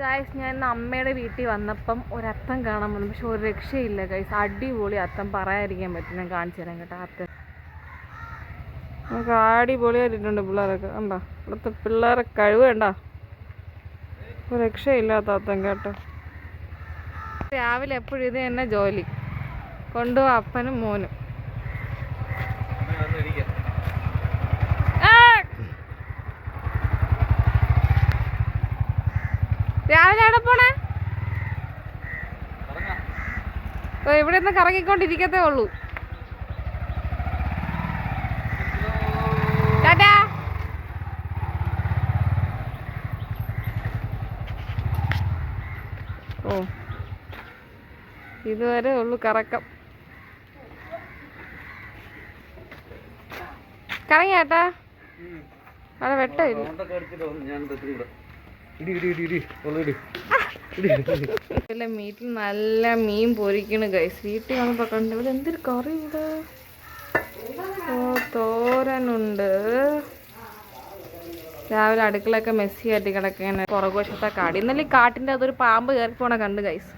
Guys ഞാൻ അമ്മയുടെ വീട്ടിൽ വന്നപ്പം ഒരത്തം കാണാൻ വന്നു. പക്ഷെ ഒരു രക്ഷയില്ല ഗൈസ് അടിപൊളി അത്തം. പറയാതിരിക്കാൻ പറ്റും ഞാൻ കാണിച്ചു തരാം കേട്ടോ അത്തം. നമുക്ക് അടിപൊളിയായിട്ടുണ്ട് പിള്ളേരൊക്കെ. കണ്ടോ? ഇവിടുത്തെ പിള്ളേരെ കഴിവ് കണ്ടോ? രക്ഷയില്ലാത്ത അത്തം കേട്ടോ. രാവിലെ എപ്പോഴും ഇത് തന്നെ ജോലി. കൊണ്ടുപോവാ അപ്പനും മോനും. രാവിലെ എവിടെ പോണേ? ഇവിടെ നിന്ന് കറങ്ങിക്കൊണ്ടിരിക്കത്തേ ഉള്ളൂ. ടാറ്റാ. ഓ ഇതുവരെ ഉള്ളു കറക്കം. കറങ്ങിയാട്ടാ അവിടെ വെട്ടമില്ല ഇല്ല മീറ്റിൽ നല്ല മീൻ പൊരിക്കണ് ഗൈസ് വീട്ടിൽ വന്നപ്പോ കണ്ടു. ഇവിടെ എന്തൊരു കറി ഇവിടെ ഓ തോരനുണ്ട്. രാവിലെ അടുക്കളൊക്കെ മെസ്സി ആയിട്ട് കിടക്കാണ് പുറകുവശത്തെ കാട്. ഇന്നലെ കാട്ടിന്റെ അതൊരു പാമ്പ് കയറി പോണ കണ്ട് ഗൈസ്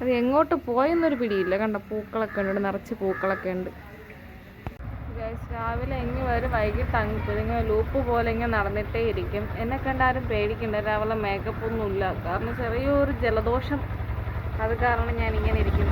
അത് എങ്ങോട്ട് പോയെന്നൊരു പിടിയില്ല. കണ്ട പൂക്കളൊക്കെ ഉണ്ട്. നിറച്ച് പൂക്കളൊക്കെ ഉണ്ട്. ഗൈസ് രാവിലെ ഇങ്ങ് വരും വൈകിട്ട് അങ്ങ് ഇങ്ങനെ ലൂപ്പ് പോലെ ഇങ്ങനെ നടന്നിട്ടേ ഇരിക്കും. എന്നെ കണ്ടാരും പേടിക്കണ്ട. രാവിലെ മേക്കപ്പ് ഒന്നും ഇല്ല. കാരണം ചെറിയൊരു ജലദോഷം. അത് കാരണം ഞാൻ ഇങ്ങനെ ഇരിക്കുന്നത്